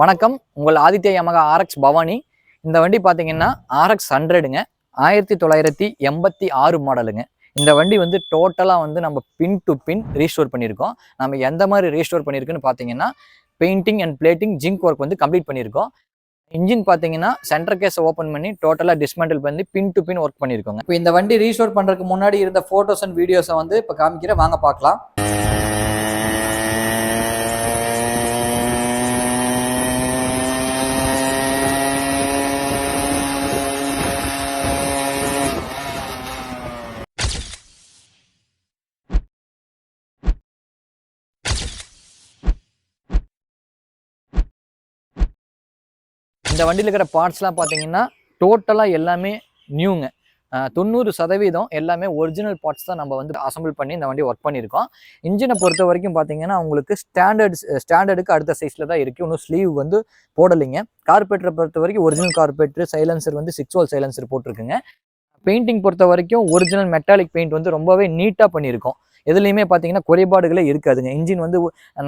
வணக்கம். உங்கள் Aditya Yamaha RX Bhavani. இந்த வண்டி பார்த்தீங்கன்னா ஆர்எக்ஸ் ஹண்ட்ரடுங்க ஆயிரத்தி தொள்ளாயிரத்தி எண்பத்தி ஆறு மாடலுங்க இந்த வண்டி வந்து டோட்டலாக வந்து நம்ம பின் டு பின் ரீஸ்டோர் பண்ணியிருக்கோம் நம்ம எந்த மாதிரி ரீஸ்டோர் பண்ணியிருக்குன்னு பார்த்தீங்கன்னா painting and plating zinc work வந்து கம்ப்ளீட் பண்ணியிருக்கோம் இன்ஜின் பார்த்தீங்கன்னா சென்டர் கேஸை ஓப்பன் பண்ணி டோட்டலாக டிஸ்மெண்டல் பண்ணி பின் டு பின் ஒர்க் பண்ணியிருக்கோங்க இப்போ இந்த வண்டி ரீஸ்டோர் பண்ணுறதுக்கு முன்னாடி இருந்த ஃபோட்டோஸ் அண்ட் வீடியோஸை வந்து இப்போ காமிக்கிறேன். வாங்க பார்க்கலாம். இந்த வண்டியில் இருக்கிற பார்ட்ஸ்லாம் பார்த்தீங்கன்னா டோட்டலாக எல்லாமே நியூங்க தொண்ணூறு சதவீதம் எல்லாமே ஒரிஜினல் பார்ட்ஸ் தான் நம்ம வந்து அசம்பிள் பண்ணி இந்த வண்டி ஒர்க் பண்ணியிருக்கோம். இன்ஜினை பொறுத்த வரைக்கும் பார்த்தீங்கன்னா உங்களுக்கு ஸ்டாண்டர்ட் ஸ்டாண்டர்டுக்கு அடுத்த சைஸில் தான் இருக்குது இன்னும் ஸ்லீவ் வந்து போடலைங்க. கார்பெட்டரை பொறுத்த வரைக்கும் ஒரிஜினல் கார்பெட்ரு சைலன்சர் வந்து சிக்ஸ் வால் சைலன்சர் போட்டிருக்குங்க. பெயிண்டிங் பொறுத்த வரைக்கும் ஒரிஜினல் மெட்டாலிக் பெயிண்ட் வந்து ரொம்பவே நீட்டாக பண்ணியிருக்கோம். எதுலேயுமே பார்த்தீங்கன்னா குறைபாடுகளே இருக்காதுங்க. இன்ஜின் வந்து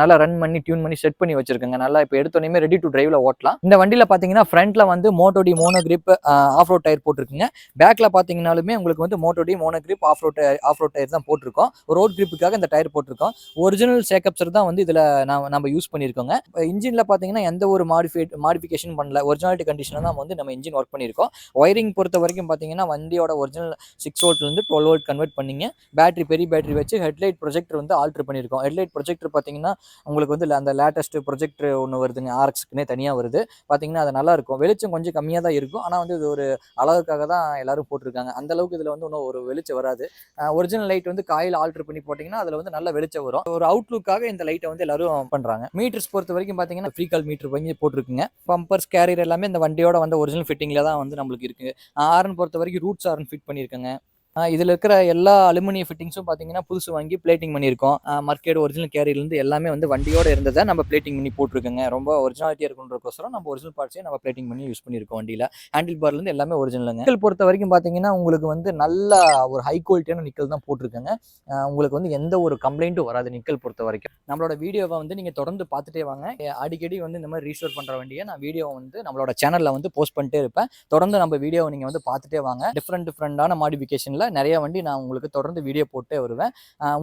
நல்லா ரன் பண்ணி டியூன் பண்ணி செட் பண்ணி வச்சிருக்கேங்க. நல்லா இப்போ எடுத்தோடனே ரெடி டு டிரைவ்ல ஓட்டலாம். இந்த வண்டியில் பார்த்தீங்கன்னா ஃப்ரண்ட்ல வந்து மோட்டோடி mono grip off road tyre போட்டிருக்குங்க. பேக்ல பார்த்தீங்கனாலுமே உங்களுக்கு வந்து மோட்டோடி mono grip off road off road tyre தான் போட்டிருக்கோம். ரோட் கிரிப்புக்காக இந்த டயர் போட்டிருக்கோம். ஒரிஜினல் சேக்கப்ஸர் தான் வந்து இதில் நான் நம்ம யூஸ் பண்ணியிருக்கோங்க இன்ஜினில் பார்த்தீங்கன்னா எந்த ஒரு மாடிஃபை மாடிஃபிகேஷன் பண்ணல. ஒரிஜினாலிட்டி கண்டிஷனில் தான் வந்து நம்ம இன்ஜின் ஒர்க் பண்ணியிருக்கோம் ஒயரிங் பொறுத்த வரைக்கும் பார்த்தீங்கன்னா வண்டியோட ஒரிஜினல் சிக்ஸ் வோல்ட்லேருந்து டுவெல் வோல்ட் கன்வெர்ட் பண்ணிங்க. பேட்டரி பெரிய பேட்டரி வச்சு ஹெட்லைட் ப்ரொஜெக்டர் வந்து ஆல்ட்ரு பண்ணியிருக்கோம். ஹெட்லைட் ப்ரொஜெக்டர் பார்த்தீங்கன்னா உங்களுக்கு வந்து அந்த லேட்டஸ்ட் ப்ரொஜெக்டர் ஒன்று வருதுங்க ஆர்எக்ஸ்க்குனே தனியாக வருது. பார்த்தீங்கன்னா அது நல்லா இருக்கும். வெளிச்சம் கொஞ்சம் கம்மியாக தான் இருக்கும். ஆனால் வந்து இது ஒரு அளவுக்காக தான் எல்லாரும் போட்டிருக்காங்க. அந்த அளவுக்கு இதில் வந்து இன்னும் ஒரு வெளிச்சம் வராது. ஒரிஜினல் லைட் வந்து காயில் ஆல்ட்ரு பண்ணி போட்டிங்கன்னா அதில் வந்து நல்ல வெளிச்சம் வரும். ஒரு அவுட்லுக்காக இந்த லைட்டை வந்து எல்லாரும் பண்ணுறாங்க மீட்டர்ஸ் பொறுத்த வரைக்கும் பார்த்தீங்கன்னா ஃப்ரீ கால் மீட்டர் வாங்கி போட்டிருக்குங்க. பம்பர்ஸ் கேரியர் எல்லாமே இந்த வண்டியோட வந்து ஒரிஜினல் ஃபிட்டிங்கில் தான் வந்து நம்மளுக்கு இருக்குது ஆர்ன் பொறுத்த வரைக்கும் ரூட்ஸ் ஆர்ன் ஃபிட் பண்ணியிருக்காங்க. இதில் இருக்கிற எல்லா அலுமினிய ஃபிட்டிங்ஸும் பார்த்தீங்கன்னா புதுசு வாங்கி பிளேட்டிங் பண்ணியிருக்கோம். மர்க்கேட் ஒரிஜினல் கேரியர்லேருந்து எல்லாமே வந்து வண்டியோட இருந்ததை நம்ம பிளேட்டிங் பண்ணி போட்டிருக்கோங்க. ரொம்ப ஒரிஜினாலிட்டியாக இருக்குன்றக்கோசரம் நம்ம ஒரிஜினல் பார்ட்ஸே நம்ம பிளேட்டிங் பண்ணி யூஸ் பண்ணியிருக்கோம் வண்டியில். ஹேண்டில் பார்லேருந்து எல்லாமே ஒரிஜினலுங்க நிக்கல் பொறுத்த வரைக்கும் பார்த்தீங்கன்னா உங்களுக்கு வந்து நல்ல ஒரு ஹை குவாலிட்டியான நிக்கல் தான் போட்டிருக்கோங்க. உங்களுக்கு வந்து எந்த ஒரு கம்ப்ளைண்ட்டும் வராது நிக்கல் பொறுத்த வரைக்கும். நம்மளோட வீடியோவை வந்து நீங்கள் தொடர்ந்து பார்த்துட்டே வாங்க. அடிக்கடி வந்து இந்த மாதிரி ரீஸ்டோர் பண்ணுற வண்டியை நான் வீடியோ வந்து நம்மளோட சேனலில் வந்து போஸ்ட் பண்ணிட்டே இருப்பேன். தொடர்ந்து நம்ம வீடியோவை நீங்கள் வந்து பார்த்துட்டே வாங்க. டிஃப்ரெண்ட் டிஃப்ரெண்டான மாடிஃபிகேஷனில் நிறைய வண்டி நான் உங்களுக்கு தொடர்ந்து வீடியோ போட்டே வருவேன்.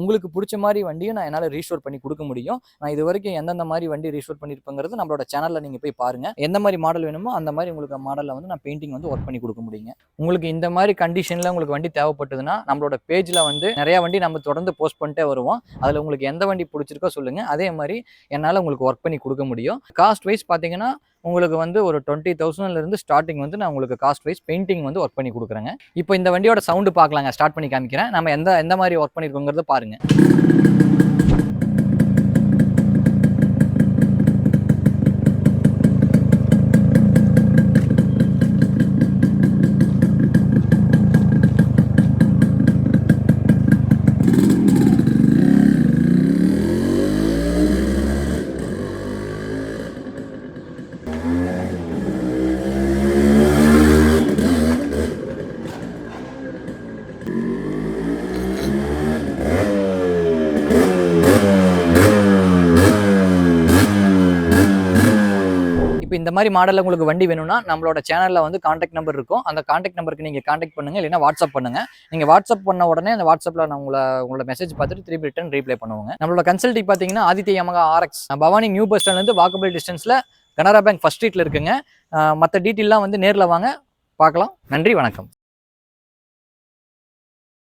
உங்களுக்கு பிடிச்ச மாதிரி வண்டியும் நான் என்னால் ரீஸ்டோர் பண்ணி கொடுக்க முடியும். நான் இது வரைக்கும் எந்தெந்த மாதிரி வண்டி ரீஸ்டோர் பண்ணியிருப்பேங்கிறது நம்மளோட சேனலில் நீங்கள் போய் பாருங்கள் எந்த மாதிரி மாடல் வேணுமோ அந்த மாதிரி உங்களுக்கு மாடலில் வந்து நான் பெயிண்டிங் வந்து ஒர்க் பண்ணி கொடுக்க முடியுங்க. உங்களுக்கு இந்த மாதிரி கண்டிஷனில் உங்களுக்கு வண்டி தேவைப்பட்டதுன்னா நம்மளோட பேஜில் வந்து நிறைய வண்டி நம்ம தொடர்ந்து போஸ்ட் பண்ணிட்டே வருவோம். அதில் உங்களுக்கு எந்த வண்டி பிடிச்சிருக்கோ சொல்லுங்கள் அதே மாதிரி என்னால் உங்களுக்கு ஒர்க் பண்ணி கொடுக்க முடியும். காஸ்ட் வைஸ் பார்த்தீங்கன்னா உங்களுக்கு வந்து ஒரு டுவெண்ட்டி தௌசண்ட்லேருந்து ஸ்டார்டிங் வந்து நான் உங்களுக்கு காஸ்ட் வைஸ் பெயிண்டிங் வந்து ஒர்க் பண்ணி கொடுக்குறேங்க. இப்போ இந்த வண்டியோட சவுண்டு பார்க்கலாங்க ஸ்டார்ட் பண்ணி காமிக்கிறேன். நம்ம எந்த எந்த மாதிரி ஒர்க் பண்ணியிருக்கோங்கிறத பாருங்கள் இப்போ இந்த மாதிரி மாடலில் உங்களுக்கு வண்டி வேணும்னா நம்மளோட சேனலில் வந்து காண்டாக்ட் நம்பர் இருக்கும். அந்த காண்டாக்ட் நம்பருக்கு நீங்கள் காண்டாக்ட் பண்ணுங்க. இல்லைன்னா வாட்ஸ்அப் பண்ணுங்க. நீங்கள் வாட்ஸ்அப் பண்ண உடனே அந்த வாட்ஸ்அப்பில் நான் உங்களை உங்களோட மெசேஜ் பார்த்துட்டு திருப்பி ரிட்டன் ரீப்ளை பண்ணுவாங்க. நம்மளோட கன்சல்ட்டிங் பார்த்தீங்கன்னா Aditya Yamaha RX Bhavani new bus ஸ்டாண்ட்லேருந்து வாக்கபிள் டிஸ்டன்ஸில் கனரா பேங்க் ஃபர்ஸ்ட் ஸ்ட்ரீட்டில் இருக்குங்க. மற்ற டீட்டெயிலாம் வந்து நேரில் வாங்க. பார்க்கலாம். நன்றி வணக்கம்.